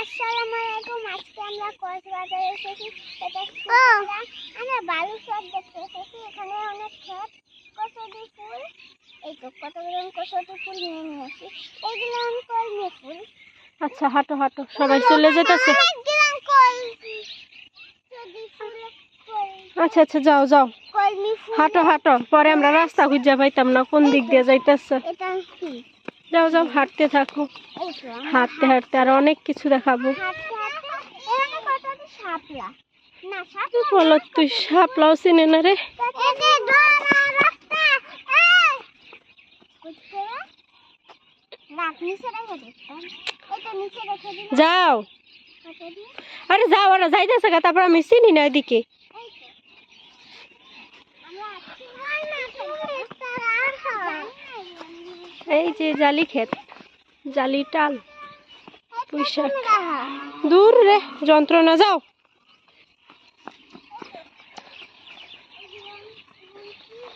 আসসালামু আলাইকুম আজকে আমরা কক্সবাজারে এসেছি। এটা আমরা? বালু চর দেখতে এসেছি। এখানে অনেক ক্ষেত কচুরি ফুল। এই তো কতগুলো কচুরি ফুল নিয়ে নিয়েছি। আমি কলমি ফুল। আচ্ছা হাঁটো হাঁটো সবাই চলে যেতেছে? আচ্ছা আচ্ছা যাও যাও। হাঁটো হাঁটো পরে আমরা রাস্তা খুঁজে পাইতাম না কোন দিক দিয়ে যাইতেছে? এটা যাও যাও, হাঁটতে থাকো। হাঁটতে হাঁটতে আর অনেক কিছু দেখাবো। বলো, তুই সাপলাও চিনে না রে? যাও। আরে যাও ওরা যাইতেছে তারপর আমি চিনি না এদিকে এই তো আমরা আসছি না তারা আর হয় এই যে জালি ক্ষেত, জালি টাল দূর রে, যন্ত্রণা, যাও।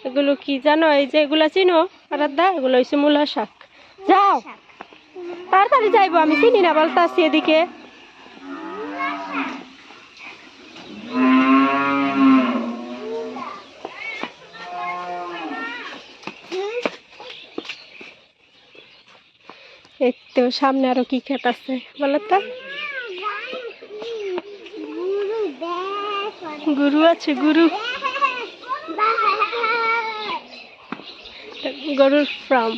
এগুলো কি জানো? এই যে এগুলা চিনো? আরাধ্যা, এগুলো হচ্ছে মূলা শাক। যাও। তাড়াতাড়ি যাইবো, আমি চিনি না বলতাছি এদিকে। এই তো সামনে আরও কি ক্ষেত আছে, বলো তো? গুরু আছে, গুরু। গরুর ফার্ম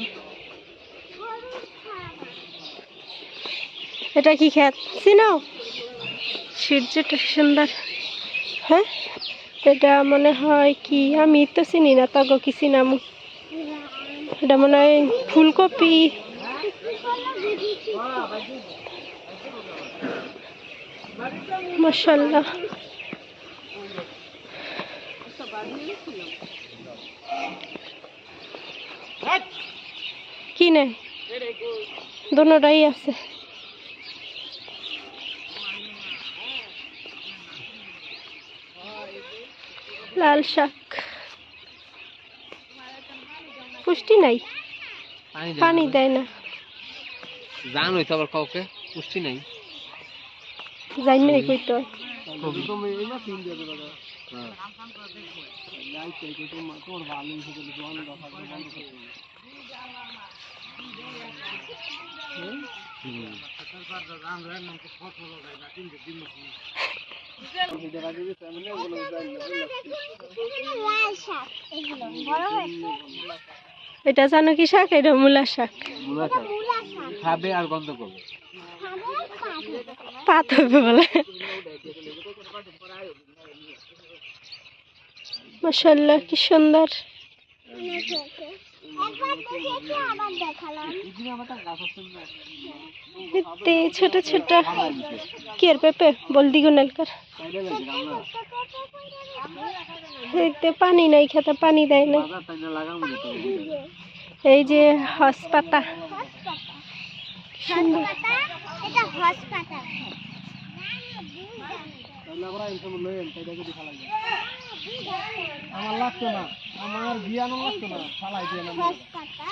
এটা কি ক্ষেত? চিনো? সূর্যটা সুন্দর। হ্যাঁ? এটা মনে হয় কি? আমি তো চিনি না, তগো কি চিনাম? এটা মনে হয় ফুলকপি। মশাল্লাহ কি নেই দুটাই আছে। লাল শাক। পুষ্টি নাই? পানি দেয় না। জান হইতো আবার কাউকে? পুষ্টি নাই। জানি নাই কইতো। হয়েছে এটা জানো কি শাক? এটা মূলা শাক। মূলা শাক। খাবে আর গন্ধ করবে। ছোট ছোট। কি এর পেঁপে? বলদি গুনালকার পানি নাই, খেতে পানি দেয় না এই যে হসপাতা সুন্দর হসপাতা এটা হসপাতা আমার লাগতো না আমার বিয়ানো লাগতো না ফালাই দিয়ে হসপাতা